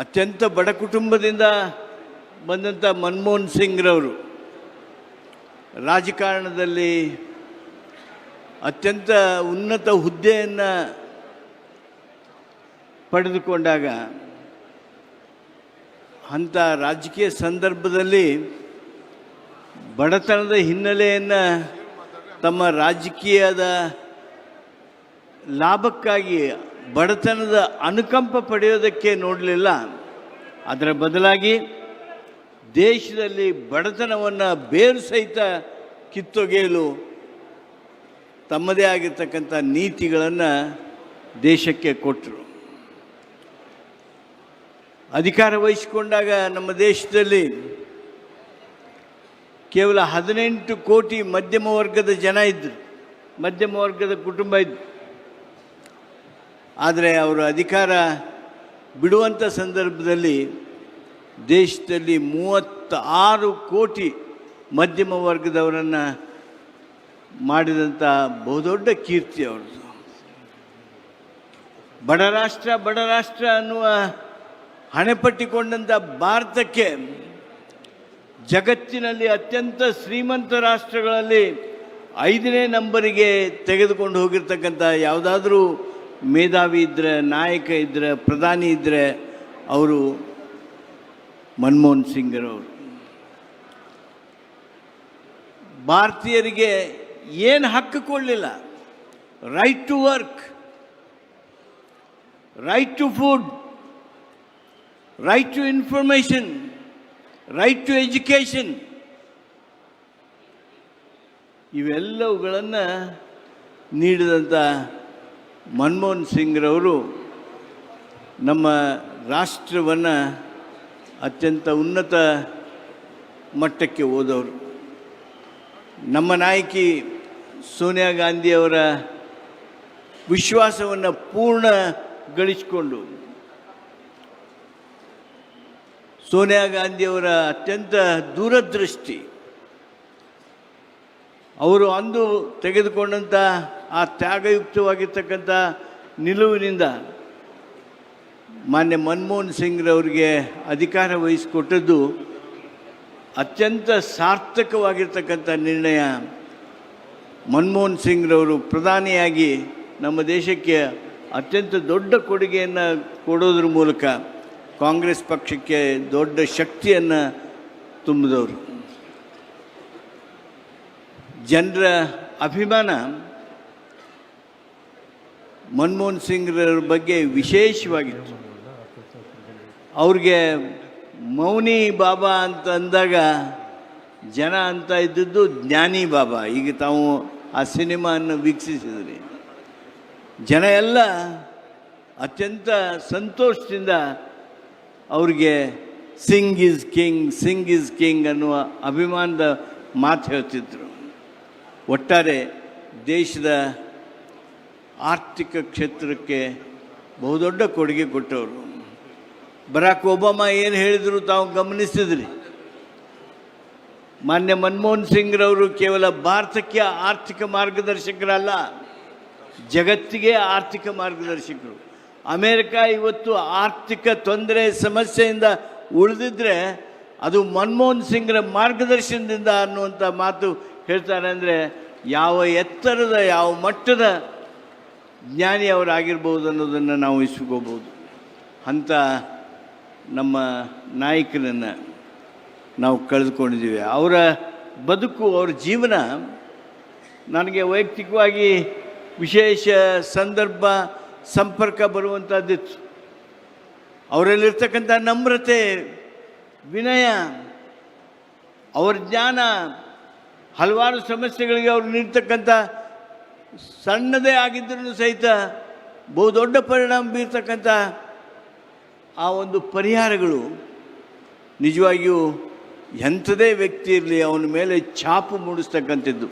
ಅತ್ಯಂತ ಬಡ ಕುಟುಂಬದಿಂದ ಬಂದಂಥ ಮನಮೋಹನ್ ಸಿಂಗ್ರವರು. ರಾಜಕಾರಣದಲ್ಲಿ ಅತ್ಯಂತ ಉನ್ನತ ಹುದ್ದೆಯನ್ನು ಪಡೆದುಕೊಂಡಾಗ ಅಂಥ ರಾಜಕೀಯ ಸಂದರ್ಭದಲ್ಲಿ ಬಡತನದ ಹಿನ್ನೆಲೆಯನ್ನು ತಮ್ಮ ರಾಜಕೀಯದ ಲಾಭಕ್ಕಾಗಿ ಬಡತನದ ಅನುಕಂಪ ಪಡೆಯೋದಕ್ಕೆ ನೋಡಲಿಲ್ಲ. ಅದರ ಬದಲಾಗಿ ದೇಶದಲ್ಲಿ ಬಡತನವನ್ನು ಬೇರು ಸಹಿತ ಕಿತ್ತೊಗೆಯಲು ತಮ್ಮದೇ ಆಗಿರ್ತಕ್ಕಂಥ ನೀತಿಗಳನ್ನು ದೇಶಕ್ಕೆ ಕೊಟ್ಟರು ಅಧಿಕಾರ ವಹಿಸಿಕೊಂಡಾಗ ನಮ್ಮ ದೇಶದಲ್ಲಿ ಕೇವಲ ಹದಿನೆಂಟು ಕೋಟಿ ಮಧ್ಯಮ ವರ್ಗದ ಜನ ಇದ್ದರು ಮಧ್ಯಮ ವರ್ಗದ ಕುಟುಂಬ ಇದ್ದು ಆದರೆ ಅವರು ಅಧಿಕಾರ ಬಿಡುವಂಥ ಸಂದರ್ಭದಲ್ಲಿ ದೇಶದಲ್ಲಿ ಮೂವತ್ತಾರು ಕೋಟಿ ಮಧ್ಯಮ ವರ್ಗದವರನ್ನು ಮಾಡಿದಂಥ ಬಹುದೊಡ್ಡ ಕೀರ್ತಿ ಅವ್ರದ್ದು. ಬಡ ರಾಷ್ಟ್ರ ಬಡ ರಾಷ್ಟ್ರ ಅನ್ನುವ ಹಣೆಪಟ್ಟಿಕೊಂಡಂಥ ಭಾರತಕ್ಕೆ ಜಗತ್ತಿನಲ್ಲಿ ಅತ್ಯಂತ ಶ್ರೀಮಂತ ರಾಷ್ಟ್ರಗಳಲ್ಲಿ ಐದನೇ ನಂಬರಿಗೆ ತೆಗೆದುಕೊಂಡು ಹೋಗಿರ್ತಕ್ಕಂಥ ಯಾವುದಾದ್ರೂ ಮೇಧಾವಿ ಇದ್ದರೆ ನಾಯಕ ಇದ್ದರೆ ಪ್ರಧಾನಿ ಇದ್ದರೆ ಅವರು ಮನಮೋಹನ್ ಸಿಂಗ್ರವರು ಭಾರತೀಯರಿಗೆ ಏನು ಹಕ್ಕು ಕೊಡಲಿಲ್ಲ? Right to work right to food right to information right to education ಇವೆಲ್ಲವುಗಳನ್ನು ನೀಡಿದಂಥ ಮನಮೋಹನ್ ಸಿಂಗ್ರವರು ನಮ್ಮ ರಾಷ್ಟ್ರವನ್ನು ಅತ್ಯಂತ ಉನ್ನತ ಮಟ್ಟಕ್ಕೆ ಹೋದವರು. ನಮ್ಮ ನಾಯಕಿ ಸೋನಿಯಾ ಗಾಂಧಿಯವರ ವಿಶ್ವಾಸವನ್ನು ಪೂರ್ಣ ಗಳಿಸಿಕೊಂಡು ಸೋನಿಯಾ ಗಾಂಧಿಯವರ ಅತ್ಯಂತ ದೂರದೃಷ್ಟಿ, ಅವರು ಅಂದು ತೆಗೆದುಕೊಂಡಂಥ ಆ ತ್ಯಾಗಯುಕ್ತವಾಗಿರ್ತಕ್ಕಂಥ ನಿಲುವಿನಿಂದ ಮಾನ್ಯ ಮನಮೋಹನ್ ಸಿಂಗ್ರವರಿಗೆ ಅಧಿಕಾರ ವಹಿಸಿಕೊಟ್ಟದ್ದು ಅತ್ಯಂತ ಸಾರ್ಥಕವಾಗಿರ್ತಕ್ಕಂಥ ನಿರ್ಣಯ ಮನಮೋಹನ್ ಸಿಂಗ್ರವರು ಪ್ರಧಾನಿಯಾಗಿ ನಮ್ಮ ದೇಶಕ್ಕೆ ಅತ್ಯಂತ ದೊಡ್ಡ ಕೊಡುಗೆಯನ್ನು ಕೊಡೋದ್ರ ಮೂಲಕ ಕಾಂಗ್ರೆಸ್ ಪಕ್ಷಕ್ಕೆ ದೊಡ್ಡ ಶಕ್ತಿಯನ್ನು ತುಂಬಿದವರು. ಜನರ ಅಭಿಮಾನ ಮನಮೋಹನ್ ಸಿಂಗ್ರವ್ರ ಬಗ್ಗೆ ವಿಶೇಷವಾಗಿತ್ತು. ಅವ್ರಿಗೆ ಮೌನಿ ಬಾಬಾ ಅಂತ ಅಂದಾಗ ಜನ ಅಂತ ಇದ್ದದ್ದು ಜ್ಞಾನಿ ಬಾಬಾ. ಈಗ ತಾವು ಆ ಸಿನಿಮಾವನ್ನು ವೀಕ್ಷಿಸಿದ್ರಿ. ಜನ ಎಲ್ಲ ಅತ್ಯಂತ ಸಂತೋಷದಿಂದ ಅವ್ರಿಗೆ Singh is king, Singh is king ಅನ್ನುವ ಅಭಿಮಾನದ ಮಾತು ಹೇಳ್ತಿದ್ರು. ಒಟ್ಟಾರೆ ದೇಶದ ಆರ್ಥಿಕ ಕ್ಷೇತ್ರಕ್ಕೆ ಬಹುದೊಡ್ಡ ಕೊಡುಗೆ ಕೊಟ್ಟವರು. ಬರಾಕ್ ಒಬಾಮಾ ಏನು ಹೇಳಿದರು ತಾವು ಗಮನಿಸಿದ್ರಿ? ಮಾನ್ಯ ಮನಮೋಹನ್ ಸಿಂಗ್ರವರು ಕೇವಲ ಭಾರತಕ್ಕೆ ಆರ್ಥಿಕ ಮಾರ್ಗದರ್ಶಕರಲ್ಲ, ಜಗತ್ತಿಗೆ ಆರ್ಥಿಕ ಮಾರ್ಗದರ್ಶಕರು. ಅಮೇರಿಕ ಇವತ್ತು ಆರ್ಥಿಕ ತೊಂದರೆ ಸಮಸ್ಯೆಯಿಂದ ಉಳಿದಿದ್ರೆ ಅದು ಮನಮೋಹನ್ ಸಿಂಗ್ರ ಮಾರ್ಗದರ್ಶನದಿಂದ ಅನ್ನುವಂಥ ಮಾತು ಹೇಳ್ತಾರೆ ಅಂದರೆ ಯಾವ ಎತ್ತರದ, ಯಾವ ಮಟ್ಟದ ಜ್ಞಾನಿ ಅವರಾಗಿರ್ಬೋದು ಅನ್ನೋದನ್ನು ನಾವು ಇಸ್ಕೋಬೋದು. ಅಂಥ ನಮ್ಮ ನಾಯಕನನ್ನು ನಾವು ಕಳೆದುಕೊಂಡಿದ್ದೀವಿ. ಅವರ ಬದುಕು, ಅವರ ಜೀವನ ನನಗೆ ವೈಯಕ್ತಿಕವಾಗಿ ವಿಶೇಷ ಸಂದರ್ಭ, ಸಂಪರ್ಕ ಬರುವಂಥದ್ದಿತ್ತು ಅವರಲ್ಲಿರ್ತಕ್ಕಂಥ ನಮ್ರತೆ, ವಿನಯ, ಅವರ ಜ್ಞಾನ, ಹಲವಾರು ಸಮಸ್ಯೆಗಳಿಗೆ ಅವರು ನೀಡ್ತಕ್ಕಂಥ ಸಣ್ಣದೇ ಆಗಿದ್ದರೂ ಸಹಿತ ಬಹುದೊಡ್ಡ ಪರಿಣಾಮ ಬೀರ್ತಕ್ಕಂಥ ಆ ಒಂದು ಪರಿಹಾರಗಳು ನಿಜವಾಗಿಯೂ ಎಂಥದೇ ವ್ಯಕ್ತಿ ಇರಲಿ, ಅವನ ಮೇಲೆ ಛಾಪು ಮೂಡಿಸ್ತಕ್ಕಂಥದ್ದು.